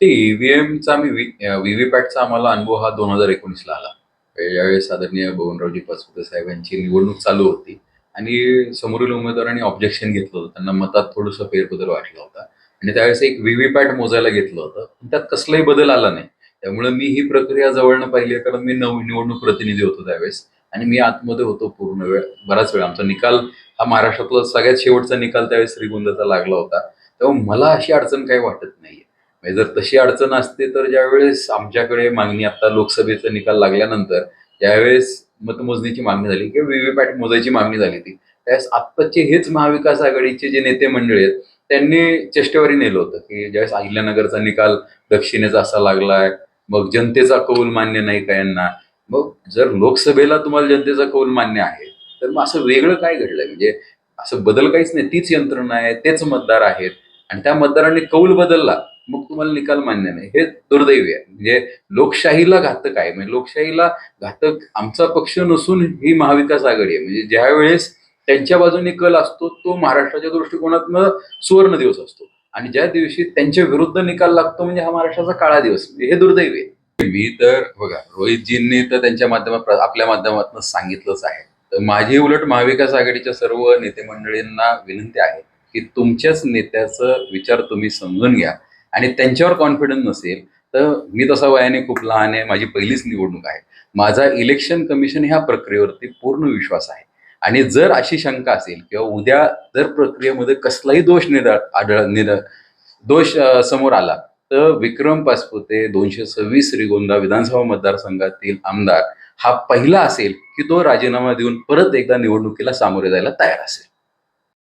ते ईव्हीएमचा मी व्हीव्हीपॅटचा आम्हाला अनुभव हा दोन हजार एकोणीसला आला. यावेळेस आदरणीय बबनरावजी पाचपुते साहेबांची निवडणूक चालू होती आणि समोरील उमेदवारांनी ऑब्जेक्शन घेतलं होतं. त्यांना मतात थोडंसं फेरबदल वाटला होता. आणि त्यावेळेस एक व्हीव्हीपॅट मोजायला घेतलं होतं. पण त्यात कसलाही बदल आला नाही. त्यामुळे मी ही प्रक्रिया जवळनं पाहिली आहे, कारण मी नव निवडणूक प्रतिनिधी होतो त्यावेळेस. आणि मी आतमध्ये होतो पूर्ण वेळ बराच वेळ. आमचा निकाल हा महाराष्ट्रातला सगळ्यात शेवटचा निकाल त्यावेळेस श्रीगोंदाचा लागला होता. तेव्हा मला अशी अडचण काही वाटत नाहीये. म्हणजे जर तशी अडचण असते तर ज्यावेळेस आमच्याकडे मागणी आता लोकसभेचा निकाल लागल्यानंतर ज्यावेळेस मतमोजणीची मागणी झाली किंवा व्हीव्हीपॅट मोजायची मागणी झाली ती त्यावेळेस आत्ताचे हेच महाविकास आघाडीचे जे नेते मंडळी आहेत त्यांनी चेष्टेवारी नेलं होतं की ज्यावेळेस अहिल्यानगरचा निकाल दक्षिणेचा असा लागलाय मग जनतेचा कौल मान्य नाही का यांना? मग जर लोकसभेला तुम्हाला जनतेचा कौल मान्य आहे तर मग असं वेगळं काय घडलंय? म्हणजे असं बदल काहीच नाही तीच यंत्रणा आहे तेच मतदार आहेत आणि त्या मतदारांनी कौल बदलला. मग तुम्हाला निकाल मान्य नाही. हे दुर्दैवी आहे. म्हणजे लोकशाहीला घातक आहे. म्हणजे लोकशाहीला घातक आमचा पक्ष नसून ही महाविकास आघाडी आहे. म्हणजे ज्या वेळेस त्यांच्या बाजूने कल असतो तो महाराष्ट्राच्या दृष्टिकोनातनं सुवर्ण दिवस असतो. आणि ज्या दिवशी त्यांच्या विरुद्ध निकाल लागतो म्हणजे हा महाराष्ट्राचा काळा दिवस. म्हणजे हे दुर्दैवी आहे. मी तर बघा रोहितजींनी तर त्यांच्या माध्यमात आपल्या माध्यमातून सांगितलंच आहे. तर माझी उलट महाविकास आघाडीच्या सर्व नेते मंडळींना विनंती आहे की तुमच्याच नेत्याचं विचार तुम्ही समजून घ्या. आणि त्यांच्यावर कॉन्फिडन्स नसेल तर मी तसा वयाने खूप लहान आहे माझी पहिलीच निवडणूक आहे. माझा इलेक्शन कमिशन ह्या प्रक्रियेवरती पूर्ण विश्वास आहे. आणि जर अशी शंका असेल किंवा उद्या जर प्रक्रियेमध्ये कसलाही दोष निदळ आढळ निर दोष समोर आला तर विक्रम पासपुते दोनशे सव्वीस श्रीगोंदा विधानसभा मतदारसंघातील आमदार हा पहिला असेल की तो राजीनामा देऊन परत एकदा निवडणुकीला सामोरे जायला तयार असेल.